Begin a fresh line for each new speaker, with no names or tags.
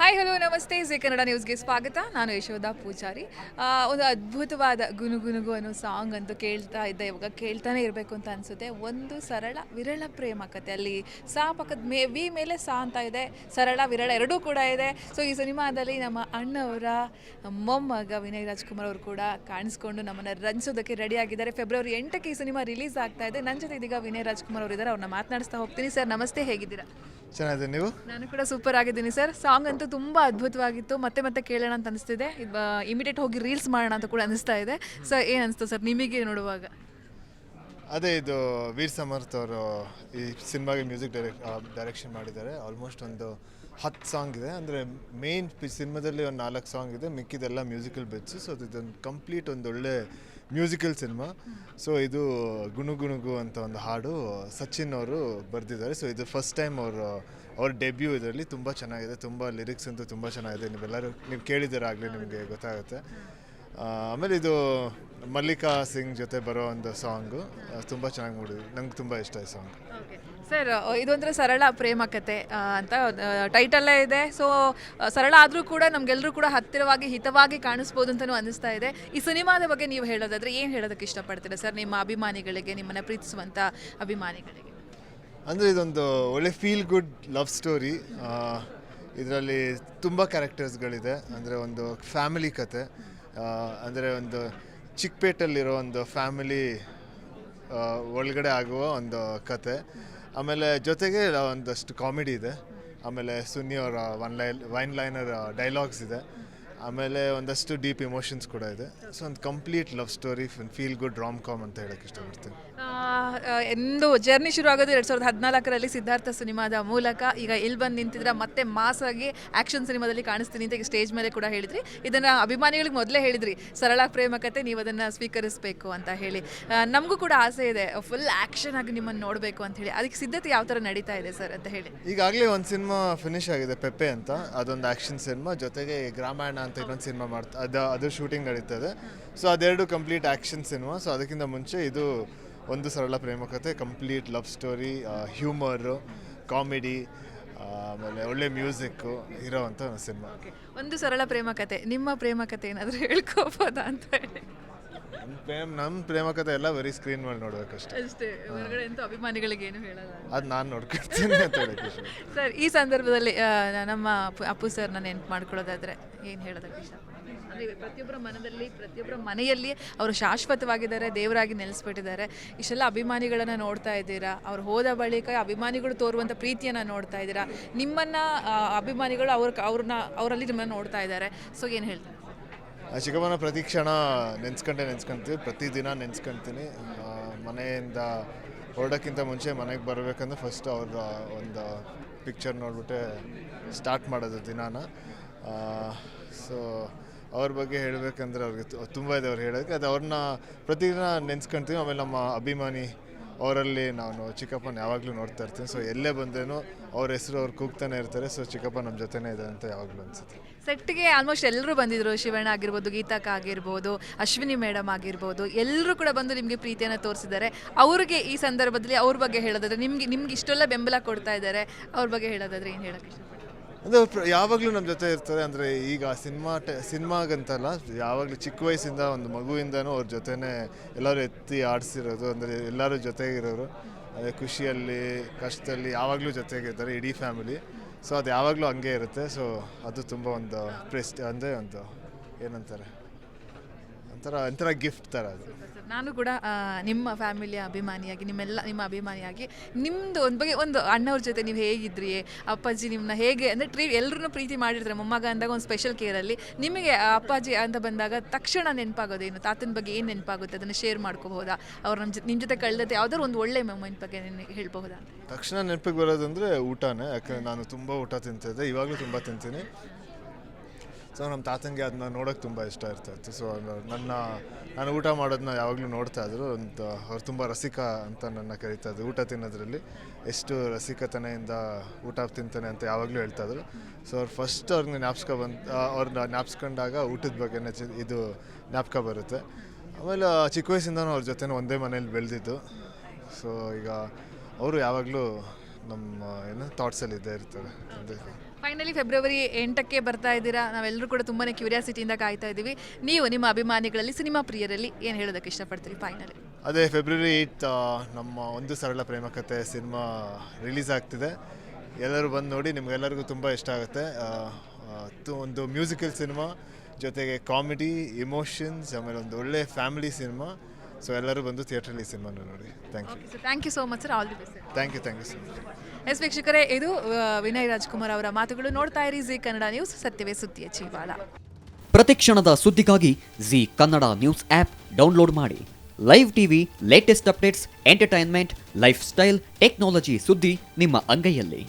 Hi hello ನಮಸ್ತೆ Zee Kannada ನ್ಯೂಸ್ಗೆ ಸ್ವಾಗತ. ನಾನು ಯಶೋಧ ಪೂಜಾರಿ. ಒಂದು ಅದ್ಭುತವಾದ ಗುನುಗುನುಗು ಅನ್ನೋ ಸಾಂಗ್ ಅಂತೂ ಕೇಳ್ತಾ ಇದ್ದೆ. ಇವಾಗ ಕೇಳ್ತಾನೆ ಇರಬೇಕು ಅಂತ ಅನಿಸುತ್ತೆ. ಒಂದು ಸರಳ ವಿರಳ ಪ್ರೇಮ ಕತೆ ಅಲ್ಲಿ ಸಾ ಪಕ್ಕದ ಮೇ, ವಿ ಮೇಲೆ ಸಾ ಅಂತ ಇದೆ. ಸರಳ ವಿರಳ ಎರಡೂ ಕೂಡ ಇದೆ. ಸೊ ಈ ಸಿನಿಮಾದಲ್ಲಿ ನಮ್ಮ ಅಣ್ಣವರ, ಮೊಮ್ಮಗ ವಿನಯ್ ರಾಜ್ಕುಮಾರ್ ಅವರು ಕೂಡ ಕಾಣಿಸ್ಕೊಂಡು ನಮ್ಮನ್ನು ರೆಡಿ ಆಗಿದ್ದಾರೆ. ಫೆಬ್ರವರಿ ಎಂಟಕ್ಕೆ ಈ ಸಿನಿಮಾ ರಿಲೀಸ್ ಆಗ್ತಾ ಇದೆ. ನನ್ನ ಜೊತೆ ಇದೀಗ ವಿನಯ್ ರಾಜ್ಕುಮಾರ್ ಅವರು ಇದ್ದಾರೆ ಅವ್ರನ್ನ ಮಾತನಾಡಿಸ್ತಾ ಹೋಗ್ತೀನಿ. ಸರ್ ನಮಸ್ತೆ. ಹೇಗಿದ್ದೀರಾ?
ಚೆನ್ನಾಗಿದೆ ನೀವು?
ನಾನು ಕೂಡ ಸೂಪರ್ ಆಗಿದ್ದೀನಿ ಸರ್ ಸಾಂಗ್ ಅಂತೂ ತುಂಬ ಅದ್ಭುತವಾಗಿತ್ತು. ಮತ್ತೆ ಮತ್ತೆ ಕೇಳೋಣ ಅಂತ ಅನಿಸ್ತಿದೆ. ಇಮಿಡಿಯೇಟ್ ಹೋಗಿ ರೀಲ್ಸ್ ಮಾಡೋಣ ಅಂತ ಕೂಡ ಅನಿಸ್ತಾ ಇದೆ. ಸರ್ ಏನು ಅನಿಸ್ತು ಸರ್ ನಿಮಗೆ ನೋಡುವಾಗ.
ಅದೇ ಇದು ವೀರ್ ಸಮರ್ಥ್ ಅವರು ಈ ಸಿನಿಮಾಗೆ ಮ್ಯೂಸಿಕ್ ಡೈರೆಕ್ಟ್ ಡೈರೆಕ್ಷನ್ ಮಾಡಿದ್ದಾರೆ. ಆಲ್ಮೋಸ್ಟ್ ಒಂದು ಹತ್ತು ಸಾಂಗ್ ಇದೆ. ಅಂದರೆ ಮೇನ್ ಸಿನಿಮಾದಲ್ಲಿ ಒಂದು ನಾಲ್ಕು ಸಾಂಗ್ ಇದೆ. ಮಿಕ್ಕಿದೆಲ್ಲ ಮ್ಯೂಸಿಕಲ್ ಬಿಟ್ಸು ಸೊ ಇದೊಂದು ಕಂಪ್ಲೀಟ್ ಒಂದು ಒಳ್ಳೆ ಮ್ಯೂಸಿಕಲ್ ಸಿನಿಮಾ ಸೊ ಇದು ಗುಣುಗುಣುಗು ಅಂತ ಒಂದು ಹಾಡು ಸಚಿನ್ ಅವರು ಬರೆದಿದ್ದಾರೆ. ಸೊ ಇದು ಫಸ್ಟ್ ಟೈಮ್ ಅವರು, ಅವ್ರ ಡೆಬ್ಯೂ ಇದರಲ್ಲಿ ತುಂಬ ಚೆನ್ನಾಗಿದೆ. ತುಂಬ ಲಿರಿಕ್ಸ್ ಅಂತೂ ತುಂಬ ಚೆನ್ನಾಗಿದೆ. ನೀವೆಲ್ಲರೂ, ನೀವು ಕೇಳಿದ್ದೀರಾಗಲೇ ನಿಮಗೆ ಗೊತ್ತಾಗುತ್ತೆ. ಆಮೇಲೆ ಇದು ಮಲ್ಲಿಕಾ ಸಿಂಗ್ ಜೊತೆ ಬರೋ ಒಂದು ಸಾಂಗು ತುಂಬ ಚೆನ್ನಾಗಿ ಮೂಡಿದೆ. ನಂಗೆ ತುಂಬ ಇಷ್ಟ ಈ ಸಾಂಗ್
ಸರ್ ಇದೊಂಥರ ಸರಳ ಪ್ರೇಮ ಕತೆ ಅಂತ ಟೈಟಲ್ಲೇ ಇದೆ. ಸೊ ಸರಳ ಆದರೂ ಕೂಡ ನಮಗೆಲ್ಲರೂ ಕೂಡ ಹತ್ತಿರವಾಗಿ, ಹಿತವಾಗಿ ಕಾಣಿಸ್ಬೋದು ಅಂತಲೂ ಅನಿಸ್ತಾ ಇದೆ. ಈ ಸಿನಿಮಾದ ಬಗ್ಗೆ ನೀವು ಹೇಳೋದಾದ್ರೆ ಏನು ಹೇಳೋದಕ್ಕೆ ಇಷ್ಟಪಡ್ತೀರಾ ಸರ್, ನಿಮ್ಮ ಅಭಿಮಾನಿಗಳಿಗೆ, ನಿಮ್ಮನ್ನು ಪ್ರೀತಿಸುವಂಥ ಅಭಿಮಾನಿಗಳಿಗೆ?
ಅಂದರೆ ಇದೊಂದು ಒಳ್ಳೆ ಫೀಲ್ ಗುಡ್ ಲವ್ ಸ್ಟೋರಿ ಇದರಲ್ಲಿ ತುಂಬ ಕ್ಯಾರೆಕ್ಟರ್ಸ್ಗಳಿದೆ ಅಂದರೆ ಒಂದು ಫ್ಯಾಮಿಲಿ ಕತೆ. ಅಂದರೆ ಒಂದು ಚಿಕ್ಕಪೇಟಲ್ಲಿರೋ ಒಂದು ಫ್ಯಾಮಿಲಿ ಒಳಗಡೆ ಆಗುವ ಒಂದು ಕತೆ. ಆಮೇಲೆ ಜೊತೆಗೆ ಒಂದಷ್ಟು ಕಾಮಿಡಿ ಇದೆ. ಆಮೇಲೆ ಸುನ್ನಿ ಅವರ one line one liner dialogues ಇದೆ. ಆಮೇಲೆ ಒಂದಷ್ಟು ಡೀಪ್ ಇಮೋಷನ್ಸ್ ಕೂಡ ಇದೆ. ಸೊ ಒಂದು complete love story feel good rom com ಅಂತ ಹೇಳಕ್ಕೆ ಇಷ್ಟಪಡ್ತೀನಿ.
ಎಂದು ಜರ್ನಿ ಶುರು ಆಗೋದು ಎರಡು ಸಾವಿರದ ಹದಿನಾಲ್ಕರಲ್ಲಿ ಸಿದ್ಧಾರ್ಥ ಸಿನಿಮಾದ ಮೂಲಕ. ಈಗ ಇಲ್ಲಿ ಬಂದು ನಿಂತಿದ್ರೆ ಮತ್ತೆ ಮಾಸ್ ಆಗಿ ಆಕ್ಷನ್ ಸಿನಿಮಾದಲ್ಲಿ ಕಾಣಿಸ್ತೀನಿ ಅಂತ ಸ್ಟೇಜ್ ಮೇಲೆ ಕೂಡ ಹೇಳಿದ್ರಿ. ಇದನ್ನು ಅಭಿಮಾನಿಗಳಿಗೆ ಮೊದಲೇ ಹೇಳಿದ್ರಿ, ಸರಳ ಪ್ರೇಮ ಕತೆ, ನೀವು ಅದನ್ನು ಸ್ವೀಕರಿಸಬೇಕು ಅಂತ ಹೇಳಿ. ನಮಗೂ ಕೂಡ ಆಸೆ ಇದೆ ಫುಲ್ ಆಕ್ಷನ್ ಆಗಿ ನಿಮ್ಮನ್ನು ನೋಡಬೇಕು ಅಂತ ಹೇಳಿ. ಅದಕ್ಕೆ ಸಿದ್ಧತೆ ಯಾವ ಥರ ನಡೀತಾ ಇದೆ ಸರ್ ಅಂತ ಹೇಳಿ.
ಈಗಾಗಲೇ ಒಂದು ಸಿನಿಮಾ ಫಿನಿಶ್ ಆಗಿದೆ, ಪೆಪ್ಪೆ ಅಂತ. ಅದೊಂದು ಆ್ಯಕ್ಷನ್ ಸಿನಿಮಾ, ಜೊತೆಗೆ ಗ್ರಾಮಾಯಣ ಅಂತ ಇನ್ನೊಂದು ಸಿನಿಮಾ ಮಾಡ್ತಾ, ಅದು ಅದು ಶೂಟಿಂಗ್ ನಡೀತದೆ ಸೊ ಅದೆರಡು ಕಂಪ್ಲೀಟ್ ಆ್ಯಕ್ಷನ್ ಸಿನಿಮಾ. ಸೊ ಅದಕ್ಕಿಂತ ಮುಂಚೆ ಇದು ಒಂದು ಸರಳ ಪ್ರೇಮ ಕಥೆ complete love story humour comedy ಆಮೇಲೆ ಒಳ್ಳೆ ಮ್ಯೂಸಿಕ್ಕು ಇರೋವಂಥ ಸಿನಿಮಾ
ಒಂದು ಸರಳ ಪ್ರೇಮ ಕತೆ ನಿಮ್ಮ ಪ್ರೇಮ ಕತೆ ಏನಾದರೂ ಹೇಳ್ಕೋಬೋದಾ ಅಂತ ಹೇಳಿ.
ನಮ್ಮ ಪ್ರೇಮ ನಮ್ಮ ಪ್ರೇಮ ಕಥೆ ಎಲ್ಲ ಬರೀ ಸ್ಕ್ರೀನ್ ಮೇಲೆ ನೋಡ್ಬೇಕಷ್ಟೇ.
ಅಷ್ಟೇ ಹೊರಗಡೆ ಅಂತೂ ಅಭಿಮಾನಿಗಳಿಗೆ ಏನು ಹೇಳಲ್ಲ.
ಅದು ನಾನು ನೋಡ್ಕೊಳ್ತೀನಿ ಅಂತ ಹೇಳಕ್ಕೆ ಇಷ್ಟ.
ಸರ್ ಈ ಸಂದರ್ಭದಲ್ಲಿ ನಮ್ಮ ಅಪ್ಪು- ಸರ್ ಸರ್ನ ನೆನ್ಪು ಮಾಡ್ಕೊಳ್ಳೋದಾದ್ರೆ ಏನು ಹೇಳೋದಕ್ಕೆ ಇಷ್ಟಪಡ್ತೀನಿ ಅಂದರೆ ಪ್ರತಿಯೊಬ್ಬರ ಮನದಲ್ಲಿ, ಪ್ರತಿಯೊಬ್ಬರ ಮನೆಯಲ್ಲಿ ಅವರು ಶಾಶ್ವತವಾಗಿದ್ದಾರೆ, ದೇವರಾಗಿ ನೆಲೆಸ್ಬಿಟ್ಟಿದ್ದಾರೆ. ಇಷ್ಟೆಲ್ಲ ಅಭಿಮಾನಿಗಳನ್ನು ನೋಡ್ತಾ ಇದ್ದೀರಾ? ಅವ್ರು ಹೋದ ಬಳಿಕ ಅಭಿಮಾನಿಗಳು ತೋರುವಂಥ ಪ್ರೀತಿಯನ್ನು ನೋಡ್ತಾ ಇದ್ದೀರಾ? ನಿಮ್ಮನ್ನು ಅಭಿಮಾನಿಗಳು ಅವ್ರ, ಅವ್ರನ್ನ, ಅವರಲ್ಲಿ ನಿಮ್ಮನ್ನು ನೋಡ್ತಾ ಇದ್ದಾರೆ. ಸೊ ಏನು ಹೇಳ್ತಾರೆ?
ಆ ಚಿಕ್ಕಪ್ಪನ ಪ್ರತಿ ಕ್ಷಣ ನೆನ್ಸ್ಕೊಂಡೆ ನೆನ್ಸ್ಕೊಂತೀವಿ. ಪ್ರತಿದಿನ ನೆನ್ಸ್ಕೊಂತೀನಿ. ಮನೆಯಿಂದ ಹೊರಡೋಕ್ಕಿಂತ ಮುಂಚೆ ಮನೆಗೆ ಬರಬೇಕಂದ್ರೆ ಫಸ್ಟ್ ಅವ್ರ ಒಂದು ಪಿಕ್ಚರ್ ನೋಡ್ಬಿಟ್ಟೆ ಸ್ಟಾರ್ಟ್ ಮಾಡೋದು ದಿನಾನ. ಸೊ ಅವ್ರ ಬಗ್ಗೆ ಹೇಳಬೇಕಂದ್ರೆ ಅವ್ರಿಗೆ ತುಂಬ ಇದೆ ಅವ್ರು ಹೇಳೋಕ್ಕೆ ಅದು ಅವ್ರನ್ನ ಪ್ರತಿದಿನ ನೆನ್ಸ್ಕೊಂತೀವಿ. ಆಮೇಲೆ ನಮ್ಮ ಅಭಿಮಾನಿ ಅವರಲ್ಲಿ ನಾನು ಚಿಕ್ಕಪ್ಪನ ಯಾವಾಗಲೂ ನೋಡ್ತಾ ಇರ್ತೀನಿ. ಸೊ ಎಲ್ಲೇ ಬಂದ್ರೂ ಅವ್ರ ಹೆಸರು ಅವ್ರು ಕೂಗ್ತಾನೆ ಇರ್ತಾರೆ. ಸೊ ಚಿಕ್ಕಪ್ಪ ನಮ್ಮ ಜೊತೆನೇ ಇದೆ ಅಂತ ಯಾವಾಗಲೂ ಅನಿಸುತ್ತೆ.
ಸೆಟ್ಗೆ ಆಲ್ಮೋಸ್ಟ್ ಎಲ್ಲರೂ ಬಂದಿದ್ರು. ಶಿವಣ್ಣ ಆಗಿರ್ಬೋದು ಗೀತಾಕ ಆಗಿರ್ಬೋದು, ಅಶ್ವಿನಿ ಮೇಡಮ್ ಆಗಿರ್ಬೋದು. ಎಲ್ಲರೂ ಕೂಡ ಬಂದು ನಿಮಗೆ ಪ್ರೀತಿಯನ್ನು ತೋರಿಸಿದ್ದಾರೆ. ಅವ್ರಿಗೆ ಈ ಸಂದರ್ಭದಲ್ಲಿ ಅವ್ರ ಬಗ್ಗೆ ಹೇಳೋದಾದ್ರೆ ನಿಮಗೆ, ನಿಮ್ಗೆ ಇಷ್ಟೆಲ್ಲ ಬೆಂಬಲ ಕೊಡ್ತಾ ಇದ್ದಾರೆ. ಅವ್ರ ಬಗ್ಗೆ ಹೇಳೋದಾದ್ರೆ ಏನು ಹೇಳೋಕ್ಕೆ
ಪ್ರ- ಯಾವಾಗಲೂ ನಮ್ಮ ಜೊತೆ ಇರ್ತಾರೆ, ಅಂದರೆ ಈಗ ಸಿನಿಮಾ ಟ, ಸಿನಿಮಾಗಂತಲ್ಲ, ಯಾವಾಗಲೂ ಚಿಕ್ಕ ವಯಸ್ಸಿಂದ ಒಂದು ಮಗುವಿಂದನೂ ಅವ್ರ ಜೊತೆನೇ ಎಲ್ಲರೂ ಎತ್ತಿ ಆಡಿಸಿರೋದು, ಅಂದರೆ ಎಲ್ಲರೂ ಜೊತೆಗಿರೋರು. ಅದೇ ಖುಷಿಯಲ್ಲಿ, ಕಷ್ಟದಲ್ಲಿ ಯಾವಾಗಲೂ ಜೊತೆಗಿರ್ತಾರೆ ಇಡೀ ಫ್ಯಾಮಿಲಿ. ಸೊ, ಅದು ಯಾವಾಗಲೂ ಹಂಗೆ ಇರುತ್ತೆ. ಸೊ, ಅದು ತುಂಬ ಒಂದು ಪ್ರೆಸ್ಟ್, ಅಂದರೆ ಒಂದು ಏನಂತಾರೆ? ಒಂಥರ ಒಂಥರ ಗಿಫ್ಟ್ ಥರ ಅದು.
ನಾನು ಕೂಡ ಆ, ನಿಮ್ಮ ಫ್ಯಾಮಿಲಿಯ ಅಭಿಮಾನಿಯಾಗಿ ನಿಮ್ಮೆಲ್ಲ ನಿಮ್ಮ ಅಭಿಮಾನಿಯಾಗಿ ನಿಮ್ಮದು ಒಂದು ಬಗ್ಗೆ ಒಂದು ಅಣ್ಣವ್ರ ಜೊತೆ ನೀವು ಹೇಗಿದ್ರಿ ಅಪ್ಪಾಜಿ ನಿಮ್ಮನ್ನ ಹೇಗೆ ಅಂದರೆ ಟ್ರೀ ಎಲ್ಲರೂ ಪ್ರೀತಿ ಮಾಡಿರ್ತಾರೆ. ಮೊಮ್ಮಗ ಅಂದಾಗ ಒಂದು ಸ್ಪೆಷಲ್ ಕೇರಲ್ಲಿ ನಿಮಗೆ ಆ ಅಪ್ಪಾಜಿ ಅಂತ ಬಂದಾಗ ತಕ್ಷಣ ನೆನಪಾಗೋದೇನು ತಾತನ ಬಗ್ಗೆ ಏನು ನೆನಪಾಗುತ್ತೆ? ಅದನ್ನು ಶೇರ್ ಮಾಡ್ಕೋಬಹುದಾ? ಅವ್ರು ನಮ್ಮ ಜೊತೆ ನಿಮ್ಮ ಜೊತೆ ಕಳೆದತ್ತೆ ಯಾವುದಾದ್ರು ಒಂದು ಒಳ್ಳೆ ಮೊಮೆಂಟ್ ಬಗ್ಗೆ ನೀನು ಹೇಳ್ಬಹುದಾ
ತಕ್ಷಣ ನೆನಪಿಗೆ ಬರೋದಂದರೆ ಊಟನೇ. ಯಾಕಂದರೆ ನಾನು ತುಂಬ ಊಟ ತಿಂತಿದ್ದೆ. ಇವಾಗಲೂ ತುಂಬ ತಿಂತೀನಿ. ಸೊ ನಮ್ಮ ತಾತಂಗೆ ಅದನ್ನ ನೋಡೋಕೆ ತುಂಬ ಇಷ್ಟ ಇರ್ತಾ ಇತ್ತು ಸೊ ನನ್ನ, ನಾನು ಊಟ ಮಾಡೋದನ್ನ ಯಾವಾಗಲೂ ನೋಡ್ತಾ ಇದ್ರು. ಅಂತ ಅವ್ರು ತುಂಬ ರಸಿಕ ಅಂತ ನನ್ನ ಕರೀತಾ ಇದ್ರು. ಊಟ ತಿನ್ನೋದ್ರಲ್ಲಿ ಎಷ್ಟು ರಸಿಕತನೆಯಿಂದ ಊಟ ತಿಂತಾನೆ ಅಂತ ಯಾವಾಗಲೂ ಹೇಳ್ತಾ ಇದ್ರು. ಸೊ ಅವ್ರು ಫಸ್ಟ್ ಅವ್ರನ್ನ ಜ್ಞಾಪಿಸ್ಕೊ ಬಂದು ಅವ್ರನ್ನ ಜ್ಞಾಪಿಸ್ಕೊಂಡಾಗ ಊಟದ ಬಗ್ಗೆನೇ ಚಿ- ಇದು ಜ್ಞಾಪಕ ಬರುತ್ತೆ. ಆಮೇಲೆ ಚಿಕ್ಕ ವಯಸ್ಸಿಂದನೂ ಅವ್ರ ಜೊತೆ ಒಂದೇ ಮನೇಲಿ ಬೆಳೆದಿದ್ದು. ಸೊ ಈಗ ಅವರು ಯಾವಾಗಲೂ ನಮ್ಮ, ಏನು ಥಾಟ್ಸಲ್ಲಿ ಇದ್ದೇ ಇರ್ತಾರೆ.
ಫೈನಲಿ ಫೆಬ್ರವರಿ ಎಂಟಕ್ಕೆ ಬರ್ತಾ ಇದ್ದೀರಾ? ನಾವೆಲ್ಲರೂ ಕೂಡ ತುಂಬಾ ಕ್ಯೂರಿಯಾಸಿಟಿಯಿಂದ ಕಾಯ್ತಾ ಇದ್ದೀವಿ. ನೀವು ನಿಮ್ಮ ಅಭಿಮಾನಿಗಳಲ್ಲಿ, ಸಿನಿಮಾ ಪ್ರಿಯರಲ್ಲಿ ಏನು ಹೇಳೋದಕ್ಕೆ ಇಷ್ಟಪಡ್ತೀರಿ ಫೈನಲಿ?
ಅದೇ, ಫೆಬ್ರವರಿ ಏಯ್ಟ್ ನಮ್ಮ ಒಂದು ಸರಳ ಪ್ರೇಮ ಕಥೆ ಸಿನಿಮಾ ರಿಲೀಸ್ ಆಗ್ತಿದೆ. ಎಲ್ಲರೂ ಬಂದು ನೋಡಿ ನಿಮಗೆಲ್ಲರಿಗೂ ತುಂಬ ಇಷ್ಟ ಆಗುತ್ತೆ. ಒಂದು ಮ್ಯೂಸಿಕಲ್ ಸಿನಿಮಾ ಜೊತೆಗೆ ಕಾಮಿಡಿ, ಇಮೋಷನ್ಸ್, ಆಮೇಲೆ ಒಂದು ಒಳ್ಳೆ ಫ್ಯಾಮಿಲಿ ಸಿನಿಮಾ. ಸೊ ಎಲ್ಲರೂ ಬಂದು ಥಿಯೇಟ್ರಲ್ಲಿ ಸಿನಿಮಾನ ನೋಡಿ. Thank you
okay sir thank you so much sir all the best
thank you thank you so much
yes ವೀಕ್ಷಕರೇ ಇದು ಆ, ವಿನಯ್ ರಾಜ್ಕುಮಾರ್ ಅವರ ಮಾತುಗಳು. ನೋಡ್ತಾ ಇರಿ ಜಿ ಕನ್ನಡ ನ್ಯೂಸ್ ಸತ್ಯವೇ ಸುದ್ದಿಯ ಜೀವಾಳ
ಪ್ರತಿಕ್ಷಣದ ಸುದ್ದಿಗಾಗಿ Zee Kannada news app download ಮಾಡಿ. Live TV latest updates entertainment life style technology ಸುದ್ದಿ ನಿಮ್ಮ ಅಂಗೈಯಲ್ಲಿ.